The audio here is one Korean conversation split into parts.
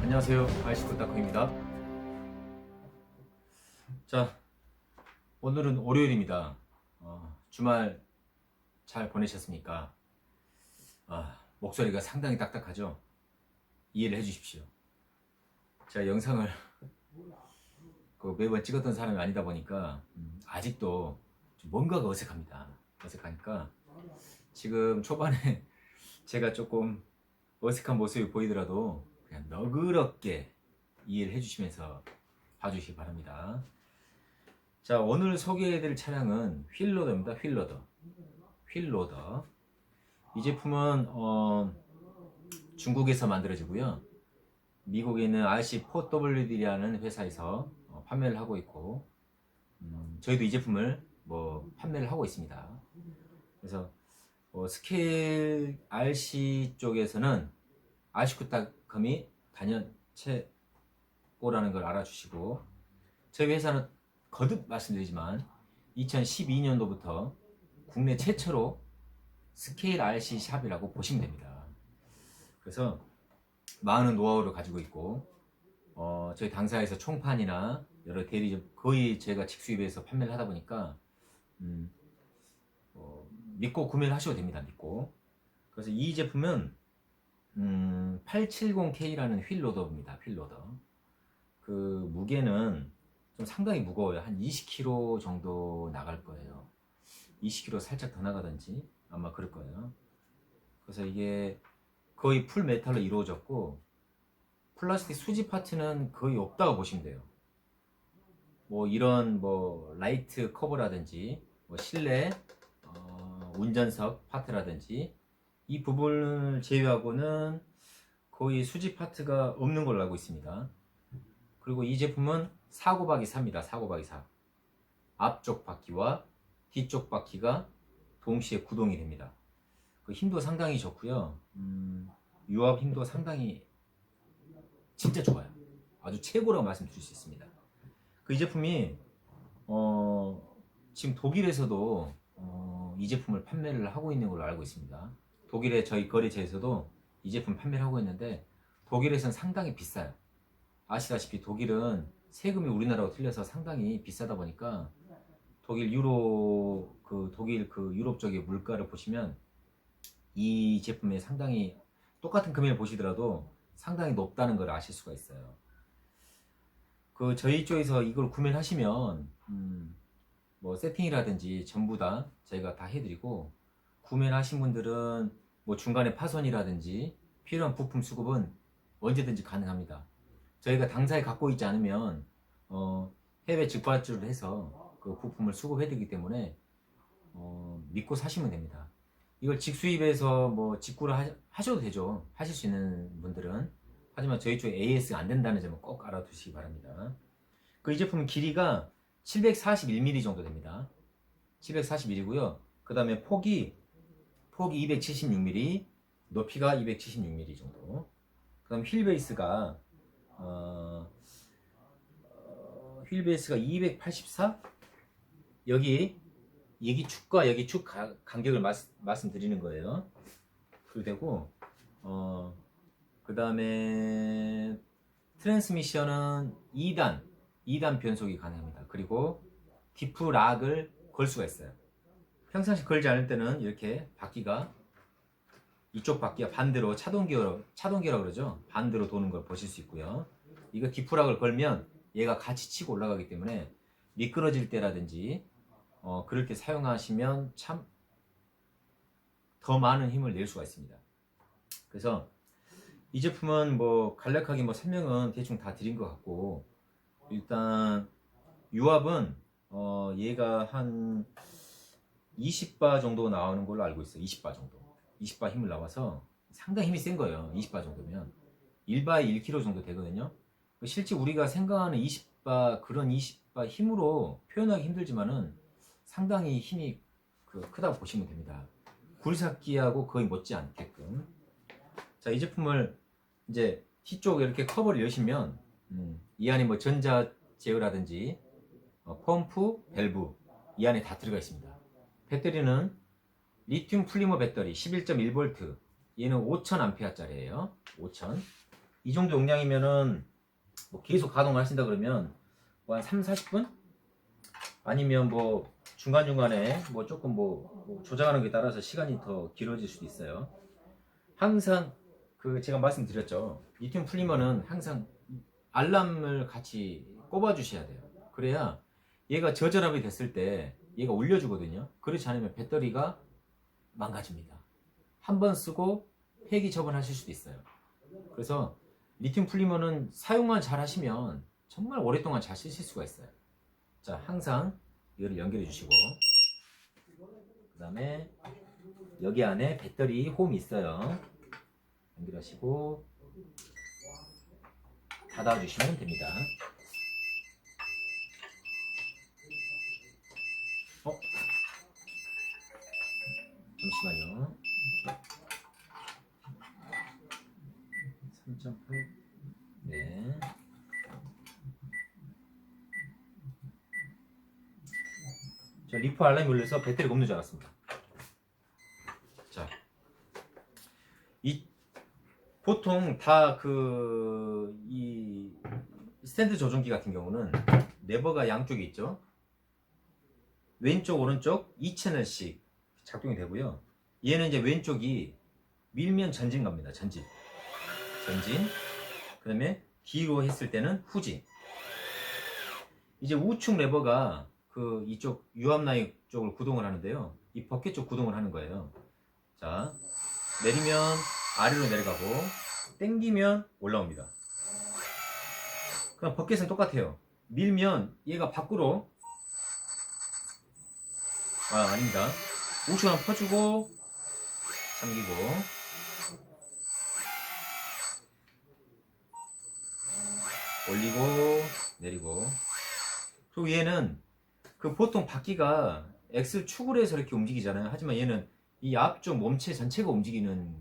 안녕하세요. 아이스쿨닷컴입니다. 자, 오늘은 월요일입니다. 어, 주말 잘 보내셨습니까? 아, 목소리가 상당히 딱딱하죠? 이해를 해주십시오. 제가 영상을 그 매번 찍었던 사람이 아니다 보니까 음, 아직도 좀 뭔가가 어색합니다. 어색하니까 지금 초반에 제가 조금 어색한 모습이 보이더라도 그냥 너그럽게 이해를 해주시면서 봐주시기 바랍니다. 자, 오늘 소개해드릴 차량은 휠로더입니다. 휠로더. 휠로더. 이 제품은 어, 중국에서 만들어지고요. 미국에 있는 RC4WD라는 회사에서 어, 판매를 하고 있고, 음, 저희도 이 제품을 뭐 판매를 하고 있습니다. 그래서 어, 스케일 RC 쪽에서는 아시쿠닷컴이 단연 최고라는 걸 알아주시고 저희 회사는 거듭 말씀드리지만 2012년도부터 국내 최초로 스케일 RC 샵이라고 보시면 됩니다. 그래서 많은 노하우를 가지고 있고 어, 저희 당사에서 총판이나 여러 대리점 거의 제가 직수입해서 판매를 하다 보니까 음, 어, 믿고 구매를 하셔도 됩니다. 믿고 그래서 이 제품은 음, 870K라는 휠로더입니다. 휠로더. 그 무게는 좀 상당히 무거워요. 한 20kg 정도 나갈 거예요. 20kg 살짝 더 나가든지 아마 그럴 거예요. 그래서 이게 거의 풀 메탈로 이루어졌고 플라스틱 수지 파트는 거의 없다고 보시면 돼요. 뭐 이런 뭐 라이트 커버라든지 뭐 실내 어, 운전석 파트라든지 이 부분을 제외하고는 거의 수지 파트가 없는 걸로 알고 있습니다. 그리고 이 제품은 사고박이 4입니다. 사고박이 4. 앞쪽 바퀴와 뒤쪽 바퀴가 동시에 구동이 됩니다. 그 힘도 상당히 좋고요. 음, 유압 힘도 상당히 진짜 좋아요. 아주 최고라고 말씀드릴 수 있습니다. 그 이 제품이 어, 지금 독일에서도 어, 이 제품을 판매를 하고 있는 걸로 알고 있습니다. 독일의 저희 거래처에서도 이 제품 판매를 하고 있는데 독일에서는 상당히 비싸요. 아시다시피 독일은 세금이 우리나라하고 틀려서 상당히 비싸다 보니까 독일 유로 그 독일 그 유럽 쪽의 물가를 보시면 이 제품에 상당히 똑같은 금액을 보시더라도 상당히 높다는 걸 아실 수가 있어요. 그 저희 쪽에서 이걸 구매를 하시면 음, 뭐 세팅이라든지 전부 다 저희가 다 해드리고 구매를 하신 분들은 뭐 중간에 파손이라든지 필요한 부품 수급은 언제든지 가능합니다. 저희가 당사에 갖고 있지 않으면 어, 해외 직발주를 해서 그 부품을 수급해드리기 때문에 어, 믿고 사시면 됩니다. 이걸 직수입해서 뭐 직구를 하, 하셔도 되죠. 하실 수 있는 분들은 하지만 저희 쪽에 AS가 안 된다는 점을 꼭 알아두시기 바랍니다. 그 이 제품은 길이가 741mm 정도 됩니다. 741이고요. 그 다음에 폭이 폭이 276mm, 높이가 276mm 정도. 그 다음 휠 베이스가 어, 어, 휠 베이스가 284 여기 여기 축과 여기 축 가- 간격을 말, 말씀드리는 거예요. 되고 어, 그 다음에 트랜스미션은 2단 2단 변속이 가능합니다. 그리고 디프 락을 걸 수가 있어요. 평상시 걸지 않을 때는 이렇게 바퀴가 이쪽 바퀴가 반대로 차동 기어 차동 기어라 그러죠. 반대로 도는 걸 보실 수 있고요. 이거 디프락을 걸면 얘가 같이 치고 올라가기 때문에 미끄러질 때라든지 어, 때 사용하시면 참 더 많은 힘을 낼 수가 있습니다. 그래서 이 제품은 뭐 간략하게 뭐 설명은 대충 다 드린 것 같고 일단 유압은 어, 얘가 한 20바 정도 나오는 걸로 알고 있어요. 20바 정도. 20바 힘을 나와서 상당히 힘이 센 거예요. 20바 정도면 1바에 1kg 정도 되거든요. 실제 우리가 생각하는 20바 그런 20바 힘으로 표현하기 힘들지만은 상당히 힘이 그그 크다고 보시면 됩니다. 굴삭기하고 거의 못지 않게끔. 자, 이 제품을 이제 뒤쪽에 이렇게 커버를 여시면 음, 이 안에 뭐 전자 제어라든지 어, 펌프, 밸브 이 안에 다 들어가 있습니다. 배터리는 리튬 플리머 배터리 11.1V 얘는 5000A짜리예요. 5000. 이 정도 용량이면은 뭐 계속 가동을 하신다 그러면 뭐 한 3, 40분? 아니면 뭐 중간중간에 뭐 조금 뭐, 뭐 조작하는 게 따라서 시간이 더 길어질 수도 있어요. 항상 그 제가 말씀드렸죠. 리튬 플리머는 항상 알람을 같이 꼽아 주셔야 돼요. 그래야 얘가 저전압이 됐을 때 얘가 올려주거든요. 그렇지 않으면 배터리가 망가집니다. 한 번 쓰고 폐기 처분하실 수도 있어요. 그래서 리튬 플리머는 사용만 잘 하시면 정말 오랫동안 잘 쓰실 수가 있어요. 자, 항상 이거를 연결해 주시고 그 다음에 여기 안에 배터리 홈이 있어요. 연결하시고 닫아 주시면 됩니다. 어? 잠시만요. 3.8 네. 자, 리프 알람이 울려서 배터리가 없는 줄 알았습니다. 자, 이 보통 다 그 이 스탠드 조종기 같은 경우는 레버가 양쪽에 있죠. 왼쪽 오른쪽 2채널씩 작동이 되고요. 얘는 이제 왼쪽이 밀면 전진 갑니다. 전진. 전진. 그 다음에 뒤로 했을 때는 후진. 이제 우측 레버가 그 이쪽 유압 라인 쪽을 구동을 하는데요. 이 버켓 쪽 구동을 하는 거예요. 자, 내리면 아래로 내려가고 당기면 올라옵니다. 그럼 버켓은 똑같아요. 밀면 얘가 밖으로 아 아닙니다. 우측 한번 펴주고 잠기고 올리고 내리고 그리고 얘는 그 보통 바퀴가 X 축을 해서 이렇게 움직이잖아요. 하지만 얘는 이 앞쪽 몸체 전체가 움직이는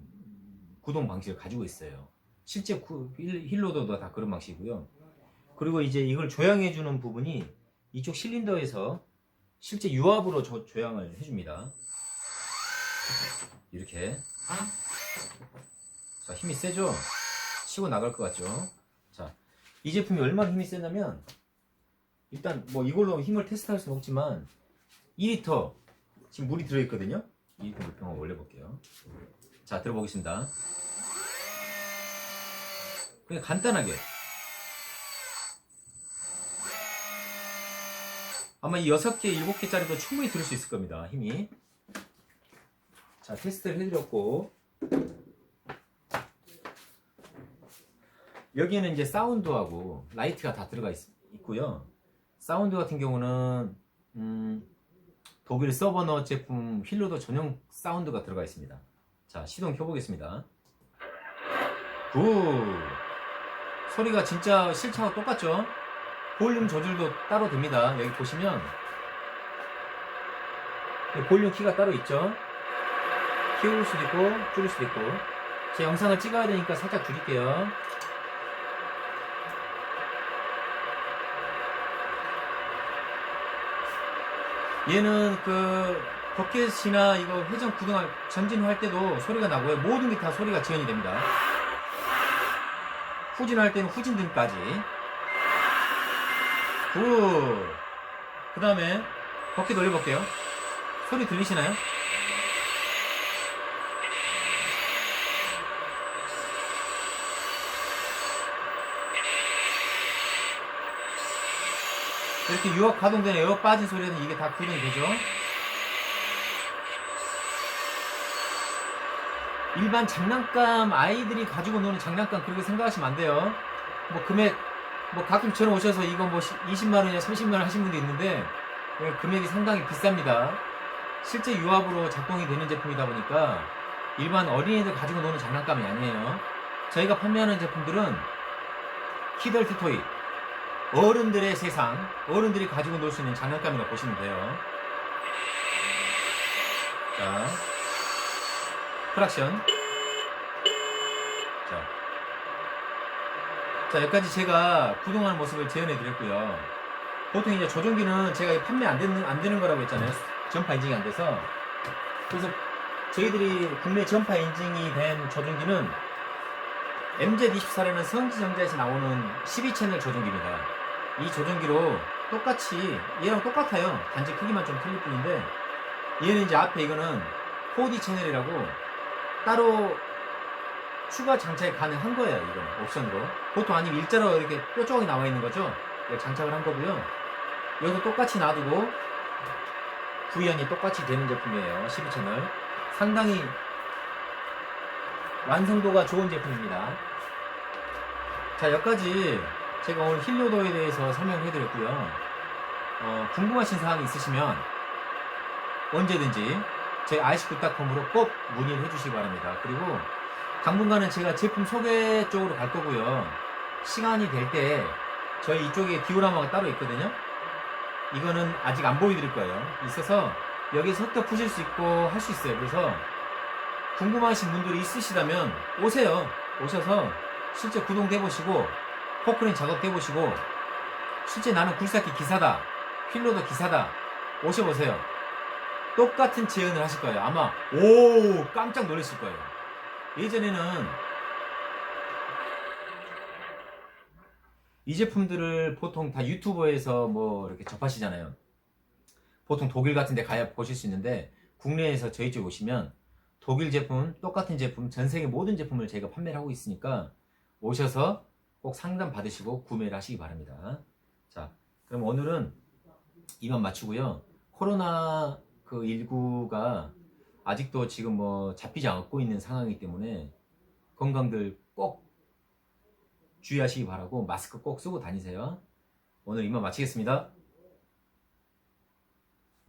구동 방식을 가지고 있어요. 실제 구- 힐- 힐로더도 다 그런 방식이고요. 그리고 이제 이걸 조향해 주는 부분이 이쪽 실린더에서 실제 유압으로 조, 조향을 해줍니다. 이렇게. 자, 힘이 세죠? 치고 나갈 것 같죠? 자, 이 제품이 얼마나 힘이 세냐면, 일단 뭐 이걸로 힘을 테스트할 수는 없지만, 2리터, 지금 물이 들어있거든요? 2리터 물병을 올려볼게요. 자, 들어보겠습니다. 그냥 간단하게. 아마 이 6개, 7개짜리도 충분히 들을 수 있을 겁니다. 힘이. 자, 테스트를 해드렸고. 여기에는 이제 사운드하고 라이트가 다 들어가 있, 고요 사운드 같은 경우는, 음, 독일 서버너 제품 힐로더 전용 사운드가 들어가 있습니다. 자, 시동 켜보겠습니다. 굿! 소리가 진짜 실차와 똑같죠? 볼륨 조절도 따로 됩니다. 여기 보시면 여기 볼륨 키가 따로 있죠. 키울 수도 있고 줄일 수도 있고 제 영상을 찍어야 되니까 살짝 줄일게요. 얘는 그 버켓이나 이거 회전 구동할 전진할 때도 소리가 나고요. 모든 게 다 소리가 지연이 됩니다. 후진할 때는 후진 등까지. 굿. 그 다음에 버킷 올려볼게요. 소리 들리시나요? 이렇게 유압 가동된 에어 빠진 소리는 이게 다 구동이 되죠? 일반 장난감 아이들이 가지고 노는 장난감 그렇게 생각하시면 안 돼요. 뭐 금액 뭐 가끔 저는 오셔서 이거 뭐 20만 원이나 30만 원 하신 분도 있는데 예, 금액이 상당히 비쌉니다. 실제 유압으로 작동이 되는 제품이다 보니까 일반 어린이들 가지고 노는 장난감이 아니에요. 저희가 판매하는 제품들은 키덜트 토이 어른들의 세상 어른들이 가지고 놀 수 있는 장난감이라고 보시면 돼요. 자, 프락션. 자, 자 여기까지 제가 구동하는 모습을 재현해 드렸고요. 보통 이제 조종기는 제가 이 판매 안 되는 안 되는 거라고 했잖아요. 전파 인증이 안 돼서. 그래서 저희들이 국내 전파 인증이 된 조종기는 MZ24라는 성지 정자에서 나오는 12채널 조종기입니다. 이 조종기로 똑같이 얘랑 똑같아요. 단지 크기만 좀 틀릴 뿐인데 얘는 이제 앞에 이거는 4D 채널이라고 따로 추가 장착이 가능한 거예요. 이거는 옵션으로. 보통 아니면 일자로 이렇게 뾰족하게 나와 있는 거죠. 이거 장착을 한 거고요. 여기서 똑같이 놔두고 구현이 똑같이 되는 제품이에요. 12채널. 상당히 완성도가 좋은 제품입니다. 자, 여기까지 제가 오늘 힐로도에 대해서 설명을 해드렸고요. 어, 궁금하신 사항이 있으시면 언제든지 제 ic9.com으로 꼭 문의를 해주시기 바랍니다. 그리고 당분간은 제가 제품 소개 쪽으로 갈 거고요. 시간이 될 때 저희 이쪽에 디오라마가 따로 있거든요. 이거는 아직 안 보여드릴 거예요. 있어서 여기서 흑덕 푸실 수 있고 할 수 있어요. 그래서 궁금하신 분들이 있으시다면 오세요. 오셔서 실제 구동돼 보시고 포크린 작업 해 보시고 실제 나는 굴삭기 기사다. 필로도 기사다. 오셔보세요. 똑같은 재현을 하실 거예요. 아마 오 깜짝 놀라실 거예요. 예전에는 이 제품들을 보통 다 유튜버에서 뭐 이렇게 접하시잖아요. 보통 독일 같은 데 가야 보실 수 있는데 국내에서 저희 쪽 오시면 독일 제품, 똑같은 제품, 전 세계 모든 제품을 저희가 판매를 하고 있으니까 오셔서 꼭 상담 받으시고 구매를 하시기 바랍니다. 자, 그럼 오늘은 이만 마치고요. 코로나 그 19가 아직도 지금 뭐 잡히지 않고 있는 상황이기 때문에 건강들 꼭 주의하시기 바라고 마스크 꼭 쓰고 다니세요. 오늘 이만 마치겠습니다.